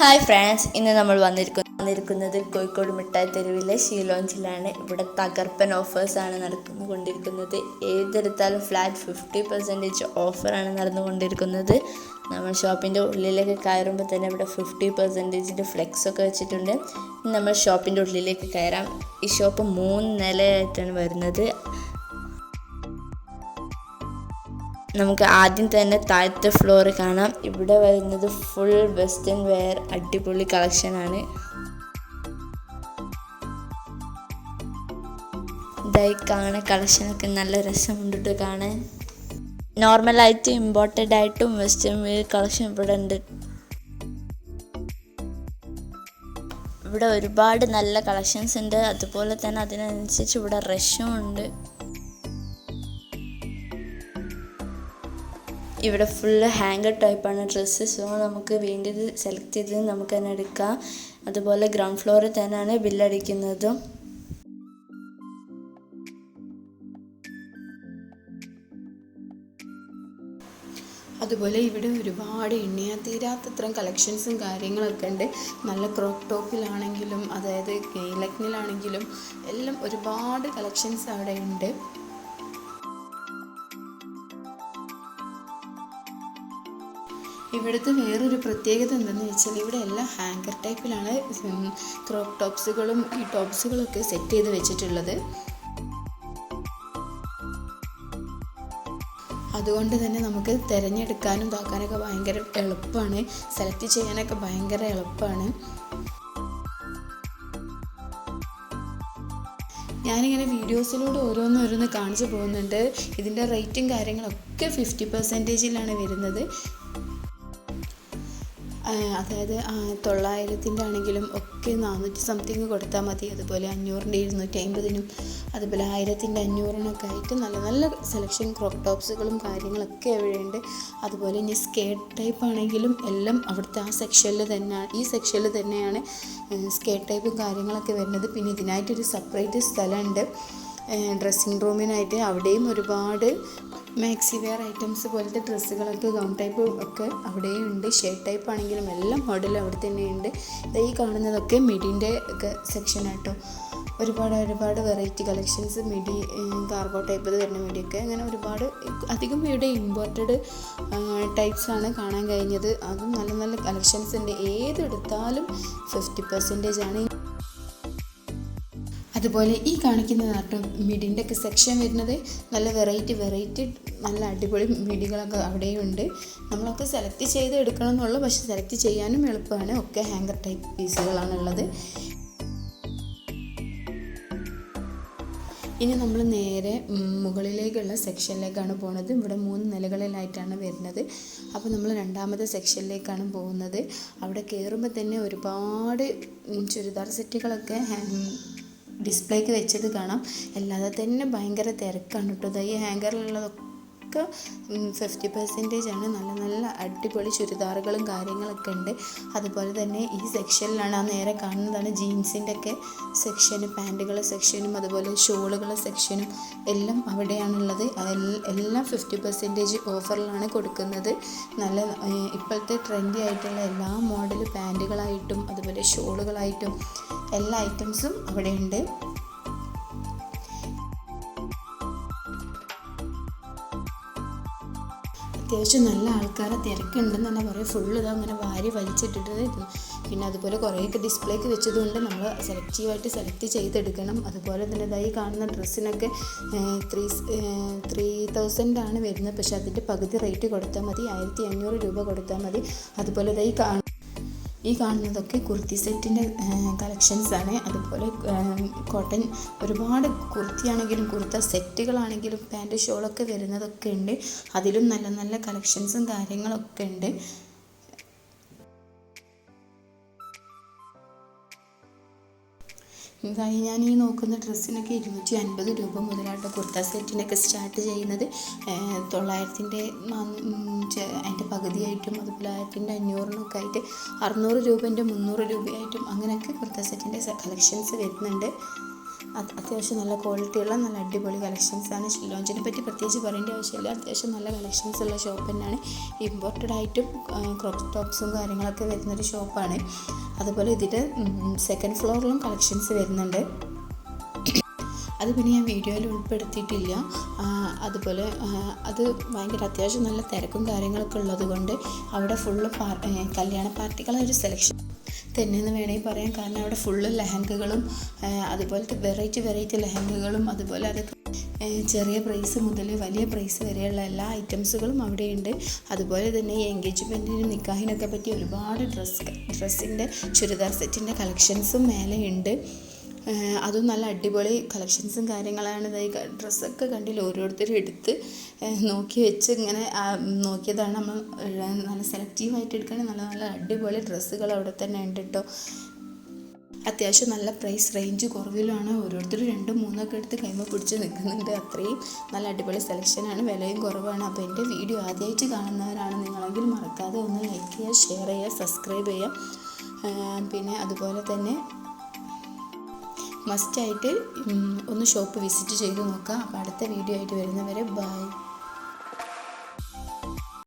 Hi friends ഇന്ന് നമ്മൾ വന്നിരിക്കുന്നു വന്നിരിക്കുന്നത് കോഴിക്കോട് മിഠായി തെരുവിലെ ഷീലോഞ്ചിലാണ് ഇവിടെ തകർപ്പൻ ഓഫേഴ്സാണ് നടന്നുകൊണ്ടിരിക്കുന്നത് ഏതെടുത്താലും ഫ്ലാറ്റ് ഫിഫ്റ്റി പെർസെന്റേജ് ഓഫറാണ് നടന്നുകൊണ്ടിരിക്കുന്നത് നമ്മൾ ഷോപ്പിന്റെ ഉള്ളിലേക്ക് കയറുമ്പോൾ തന്നെ ഇവിടെ ഫിഫ്റ്റി പെർസെന്റേജിന്റെ ഫ്ലെക്സ് ഒക്കെ വെച്ചിട്ടുണ്ട്. നമ്മൾ ഷോപ്പിന്റെ ഉള്ളിലേക്ക് കയറാം. ഈ ഷോപ്പ് മൂന്ന് നിലയായിട്ടാണ് വരുന്നത്. നമുക്ക് ആദ്യം തന്നെ താഴത്തെ ഫ്ലോർ കാണാം. ഇവിടെ വരുന്നത് ഫുൾ വെസ്റ്റേൺ വെയർ അടിപൊളി കളക്ഷനാണ് ഇതായി കാണാൻ കളക്ഷനൊക്കെ നല്ല രസമുണ്ട് കേട്ടോ കാണാൻ നോർമലായിട്ട് ഇമ്പോർട്ടന്റ് ആയിട്ടും വെസ്റ്റേൺ വെയർ കളക്ഷൻ ഇവിടെ ഉണ്ട്. ഇവിടെ ഒരുപാട് നല്ല കളക്ഷൻസ് ഉണ്ട്. അതുപോലെ തന്നെ അതിനനുസരിച്ച് ഇവിടെ റഷും ഉണ്ട്. ഇവിടെ ഫുള്ള് ഹാങ്കർ ടൈപ്പാണ് ഡ്രസ്സ് സോ നമുക്ക് വേണ്ടത് സെലക്ട് ചെയ്ത് നമുക്ക് തന്നെ എടുക്കാം. അതുപോലെ ഗ്രൗണ്ട് ഫ്ലോറിൽ തന്നെയാണ് ബില്ലടിക്കുന്നതും അതുപോലെ ഇവിടെ ഒരുപാട് എണ്ണിയാ തീരാത്തത്രയും കളക്ഷൻസും കാര്യങ്ങളൊക്കെ ഉണ്ട്. നല്ല ക്രോപ്പ് ടോപ്പിലാണെങ്കിലും അതായത് കെയിലക്നിലാണെങ്കിലും എല്ലാം ഒരുപാട് കളക്ഷൻസ് അവിടെ ഉണ്ട്. ഇവിടുത്തെ വേറൊരു പ്രത്യേകത എന്തെന്ന് വെച്ചാൽ ഇവിടെ എല്ലാം ഹാങ്കർ ടൈപ്പിലാണ് ക്രോപ്പ് ടോപ്സുകളും ഈ ടോപ്സുകളൊക്കെ സെറ്റ് ചെയ്ത് വെച്ചിട്ടുള്ളത്. അതുകൊണ്ട് തന്നെ നമുക്ക് തിരഞ്ഞെടുക്കാനും ഇതാക്കാനൊക്കെ ഭയങ്കര എളുപ്പമാണ്. സെലക്ട് ചെയ്യാനൊക്കെ ഭയങ്കര എളുപ്പമാണ്. ഞാനിങ്ങനെ വീഡിയോസിലൂടെ ഓരോന്ന് കാണിച്ചു പോകുന്നുണ്ട്. ഇതിന്റെ റേറ്റും കാര്യങ്ങളൊക്കെ ഫിഫ്റ്റി പെർസെന്റേജിലാണ് വരുന്നത്. അതായത് തൊള്ളായിരത്തിന്റെ ആണെങ്കിലും ഒക്കെ നാനൂറ്റി സംതിങ് കൊടുത്താൽ മതി. അതുപോലെ അഞ്ഞൂറിന്റെ ഇരുന്നൂറ്റി അമ്പതിനും അതുപോലെ ആയിരത്തിന്റെ അഞ്ഞൂറിനൊക്കെ ആയിട്ട് നല്ല നല്ല സെലക്ഷൻ ക്രോപ്പ് ടോപ്സുകളും കാര്യങ്ങളൊക്കെ അവിടെയുണ്ട് അതുപോലെ ഇനി സ്കേർട്ട് ടൈപ്പ് ആണെങ്കിലും എല്ലാം അവിടുത്തെ ആ സെക്ഷനിൽ തന്നെ ഈ സെക്ഷനിൽ തന്നെയാണ് സ്കേർട്ട് ടൈപ്പും കാര്യങ്ങളൊക്കെ വരുന്നത്. പിന്നെ ഇതിനായിട്ടൊരു സെപ്പറേറ്റ് സ്ഥലമുണ്ട്. ഡ്രസ്സിങ് റൂമിനായിട്ട് അവിടെയും ഒരുപാട് മാക്സി വെയർ ഐറ്റംസ് പോലത്തെ ഡ്രസ്സുകളൊക്കെ ഗൗൺ ടൈപ്പ് ഒക്കെ അവിടെയും ഉണ്ട് ഷർട്ട് ടൈപ്പ് ആണെങ്കിലും എല്ലാം മോഡൽ അവിടെ തന്നെയുണ്ട്. ഈ കാണുന്നതൊക്കെ മിഡിന്റെ ഒക്കെ സെക്ഷൻ ആട്ടോ. ഒരുപാട് ഒരുപാട് variety collections midi cargo type വരുന്ന മിഡിയൊക്കെ. അങ്ങനെ ഒരുപാട് അധികം ഇവിടെ ഇമ്പോർട്ടഡ് ടൈപ്സ് ആണ് കാണാൻ കഴിഞ്ഞത്. അതും നല്ല നല്ല കളക്ഷൻസ് ഉണ്ട്. ഏതെടുത്താലും ഫിഫ്റ്റി പെർസെന്റേജ് ആണ്. അതുപോലെ ഈ കാണിക്കുന്ന കാണിക്കുന്നതാട്ടോ മിഡിന്റെ ഒക്കെ സെക്ഷൻ വരുന്നത് നല്ല വെറൈറ്റി വെറൈറ്റി നല്ല അടിപൊളി മിഡികളൊക്കെ അവിടെയുണ്ട്. നമ്മളൊക്കെ സെലക്ട് ചെയ്ത് എടുക്കണം എന്നുള്ളൂ പക്ഷെ സെലക്ട് ചെയ്യാനും എളുപ്പമാണ്. ഒക്കെ ഹാങ്കർ ടൈപ്പ് പീസുകളാണുള്ളത്. ഇനി നമ്മൾ നേരെ മുകളിലേക്കുള്ള സെക്ഷനിലേക്കാണ് പോകുന്നത് ഇവിടെ മൂന്ന് നിലകളിലായിട്ടാണ് വരുന്നത്. അപ്പോൾ നമ്മൾ രണ്ടാമത്തെ സെക്ഷനിലേക്കാണ് പോകുന്നത്. അവിടെ കയറുമ്പോൾ തന്നെ ഒരുപാട് ചുരിദാർ സെറ്റുകളൊക്കെ ഡിസ്പ്ലേക്ക് വെച്ചത് കാണാം. അല്ലാതെ തന്നെ ഭയങ്കര തിരക്കാണ് കേട്ടോ. ഈ ഹാങ്കറിലുള്ളതൊക്കെ ഫിഫ്റ്റി പെർസെന്റേജ് ആണ് നല്ല നല്ല അടിപൊളി ചുരിദാറുകളും കാര്യങ്ങളൊക്കെ ഉണ്ട്. അതുപോലെ തന്നെ ഈ സെക്ഷനിലാണ് ആ നേരെ കാണുന്നതാണ് ജീൻസിന്റെ ഒക്കെ സെക്ഷനും പാന്റുകളെ സെക്ഷനും അതുപോലെ ഷോളുകളെ സെക്ഷനും എല്ലാം അവിടെയാണുള്ളത്. എല്ലാം ഫിഫ്റ്റി പെർസെന്റേജ് ഓഫറിലാണ് കൊടുക്കുന്നത്. നല്ല ഇപ്പോഴത്തെ ട്രെൻഡി ആയിട്ടുള്ള എല്ലാ മോഡൽ പാന്റുകളായിട്ടും അതുപോലെ ഷോളുകളായിട്ടും എല്ലാ ഐറ്റംസും അവിടെയുണ്ട്. അത്യാവശ്യം നല്ല ആൾക്കാരെ തിരക്കുണ്ടെന്ന് തന്നെ പറയും ഫുള്ള് ഇത് അങ്ങനെ വാരി വലിച്ചിട്ടിട്ടായിരുന്നു പിന്നെ അതുപോലെ കുറേയൊക്കെ ഡിസ്പ്ലേക്ക് വെച്ചതുകൊണ്ട് നമ്മൾ സെലക്റ്റീവായിട്ട് സെലക്ട് ചെയ്തെടുക്കണം. അതുപോലെ തന്നെ ഇതായി കാണുന്ന ഡ്രസ്സിനൊക്കെ ത്രീ ത്രീ തൗസൻഡാണ് വരുന്നത്. പക്ഷേ അതിന്റെ പകുതി റേറ്റ് കൊടുത്താൽ മതി. ആയിരത്തി അഞ്ഞൂറ് രൂപ കൊടുത്താൽ മതി. അതുപോലെ ഇതായി കാണ ഈ കാണുന്നതൊക്കെ കുർത്തി സെറ്റിന്റെ കളക്ഷൻസാണ് അതുപോലെ കോട്ടൺ ഒരുപാട് കുർത്തിയാണെങ്കിലും കുർത്ത സെറ്റുകളാണെങ്കിലും പാന്റ് ഷോളൊക്കെ വരുന്നതൊക്കെ ഉണ്ട്. അതിലും നല്ല നല്ല കളക്ഷൻസും കാര്യങ്ങളൊക്കെ ഉണ്ട്. ഇതായി ഞാൻ ഈ നോക്കുന്ന ഡ്രസ്സിനൊക്കെ ഇരുന്നൂറ്റി അൻപത് രൂപ മുതലായിട്ട് കുർത്ത സെറ്റിനൊക്കെ സ്റ്റാർട്ട് ചെയ്യുന്നത്. തൊള്ളായിരത്തിന്റെ അതിന്റെ പകുതിയായിട്ടും അതുപോലെ ആയിരത്തിന്റെ അഞ്ഞൂറിനൊക്കെ ആയിട്ട് അറുന്നൂറ് രൂപേന്റെ മുന്നൂറ് രൂപയായിട്ടും അങ്ങനെയൊക്കെ കുർത്ത സെറ്റിന്റെ കളക്ഷൻസ് വരുന്നുണ്ട്. അത്യാവശ്യം നല്ല ക്വാളിറ്റിയുള്ള നല്ല അടിപൊളി കളക്ഷൻസാണ് ഷില്ലോഞ്ചിനെ പറ്റി പ്രത്യേകിച്ച് പറയേണ്ട ആവശ്യമില്ല. അത്യാവശ്യം നല്ല കളക്ഷൻസ് ഉള്ള ഷോപ്പ് തന്നെയാണ്. ഇമ്പോർട്ടഡ് ആയിട്ടും ക്രോപ്പ് ടോപ്സും കാര്യങ്ങളൊക്കെ വരുന്നൊരു ഷോപ്പാണ് അതുപോലെ ഇതിന്റെ സെക്കൻഡ് ഫ്ലോറിലും കളക്ഷൻസ് വരുന്നുണ്ട്. അത് പിന്നെ ഞാൻ വീഡിയോയിൽ ഉൾപ്പെടുത്തിയിട്ടില്ല. അതുപോലെ അത് ഭയങ്കര അത്യാവശ്യം നല്ല തിരക്കും കാര്യങ്ങളൊക്കെ ഉള്ളത് കൊണ്ട് അവിടെ ഫുള്ള് പാർ കല്യാണ പാർട്ടികളൊരു സെലക്ഷൻ തന്നെയെന്ന് വേണമെങ്കിൽ പറയാം. കാരണം അവിടെ ഫുള്ള് ലഹങ്കകളും അതുപോലത്തെ വെറൈറ്റി വെറൈറ്റി ലഹങ്കകളും അതുപോലെ അത് ചെറിയ പ്രൈസ് മുതൽ വലിയ പ്രൈസ് വരെയുള്ള എല്ലാ ഐറ്റംസുകളും അവിടെയുണ്ട്. അതുപോലെ തന്നെ ഈ എൻഗേജ്മെന്റിനും നിക്കാഹിനൊക്കെ പറ്റി ഒരുപാട് ഡ്രസ് ഡ്രസ്സിന്റെ ചുരിദാർ സെറ്റിന്റെ കളക്ഷൻസും മേലെയുണ്ട്. ഏഹ് അതും നല്ല അടിപൊളി കളക്ഷൻസും കാര്യങ്ങളാണ്. ഇതായി ഡ്രസ്സൊക്കെ കണ്ടില്ല ഓരോരുത്തരും എടുത്ത് നോക്കി വെച്ച് ഇങ്ങനെ നോക്കിയതാണ് നമ്മൾ നല്ല സെലക്റ്റീവായിട്ട് എടുക്കുകയാണെങ്കിൽ നല്ല നല്ല അടിപൊളി ഡ്രസ്സുകൾ അവിടെ തന്നെ ഉണ്ട് കേട്ടോ അത്യാവശ്യം നല്ല പ്രൈസ് റേഞ്ച് കുറവിലാണ്. ഓരോരുത്തർ രണ്ടും മൂന്നൊക്കെ എടുത്ത് കൈമ പിടിച്ച് നിൽക്കുന്നുണ്ട്. അത്രയും നല്ല അടിപൊളി സെലക്ഷനാണ്. വിലയും കുറവാണ്. അപ്പോൾ എന്റെ വീഡിയോ ആദ്യമായിട്ട് കാണുന്നവരാണ് നിങ്ങളെങ്കിൽ മറക്കാതെ ഒന്ന് ലൈക്ക് ചെയ്യുക ഷെയർ ചെയ്യുക സബ്സ്ക്രൈബ് ചെയ്യുക. പിന്നെ അതുപോലെ തന്നെ മസ്റ്റായിട്ട് ഒന്ന് ഷോപ്പ് വിസിറ്റ് ചെയ്ത് നോക്കാം. അപ്പോൾ അടുത്ത വീഡിയോ ആയിട്ട് വരുന്നവരെ ബൈ.